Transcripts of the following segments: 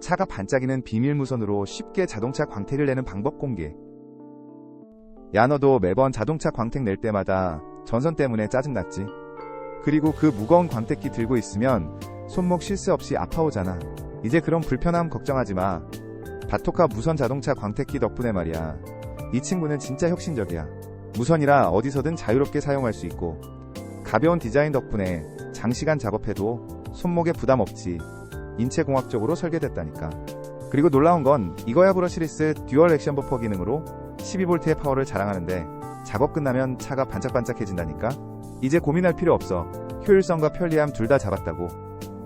차가 반짝이는 비밀 무선으로 쉽게 자동차 광택을 내는 방법 공개. 야 너도 매번 자동차 광택 낼 때마다 전선 때문에 짜증났지. 그리고 그 무거운 광택기 들고 있으면 손목 쉴 새 없이 아파오잖아. 이제 그런 불편함 걱정하지 마. 바토카 무선 자동차 광택기 덕분에 말이야. 이 친구는 진짜 혁신적이야. 무선이라 어디서든 자유롭게 사용할 수 있고 가벼운 디자인 덕분에 장시간 작업해도 손목에 부담 없지 인체공학적으로 설계됐다니까. 그리고 놀라운 건 이거야 브러시리스 듀얼 액션 버퍼 기능으로 12V의 파워를 자랑하는데 작업 끝나면 차가 반짝반짝해진다니까. 이제 고민할 필요 없어. 효율성과 편리함 둘 다 잡았다고.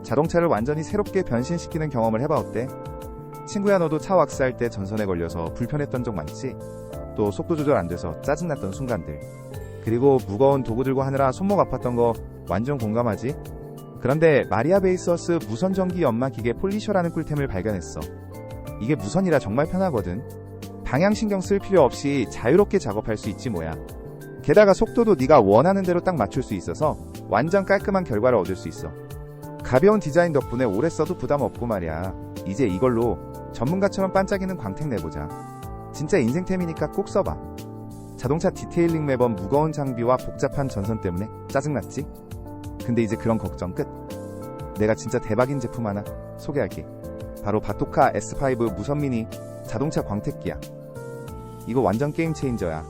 자동차를 완전히 새롭게 변신시키는 경험을 해봐 어때? 친구야 너도 차 왁스할 때 전선에 걸려서 불편했던 적 많지? 또 속도 조절 안 돼서 짜증났던 순간들. 그리고 무거운 도구 들고 하느라 손목 아팠던 거 완전 공감하지? 그런데 마리아 베이서스 무선 전기 연마 기계 폴리셔라는 꿀템을 발견했어. 이게 무선이라 정말 편하거든. 방향 신경 쓸 필요 없이 자유롭게 작업할 수 있지 뭐야. 게다가 속도도 네가 원하는 대로 딱 맞출 수 있어서 완전 깔끔한 결과를 얻을 수 있어. 가벼운 디자인 덕분에 오래 써도 부담 없고 말이야. 이제 이걸로 전문가처럼 반짝이는 광택 내보자. 진짜 인생템이니까 꼭 써봐. 자동차 디테일링 매번 무거운 장비와 복잡한 전선 때문에 짜증났지? 근데 이제 그런 걱정 끝. 내가 진짜 대박인 제품 하나 소개할게. 바로 바토카 S5 무선 미니 자동차 광택기야. 이거 완전 게임 체인저야.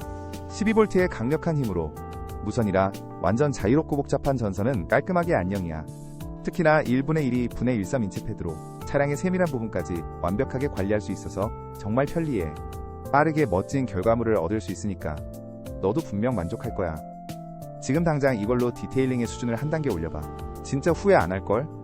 12V의 강력한 힘으로 무선이라 완전 자유롭고 복잡한 전선은 깔끔하게 안녕이야. 특히나 1분의 1이 분의 13 인치 패드로 차량의 세밀한 부분까지 완벽하게 관리할 수 있어서 정말 편리해. 빠르게 멋진 결과물을 얻을 수 있으니까 너도 분명 만족할 거야. 지금 당장 이걸로 디테일링의 수준을 한 단계 올려봐. 진짜 후회 안 할걸?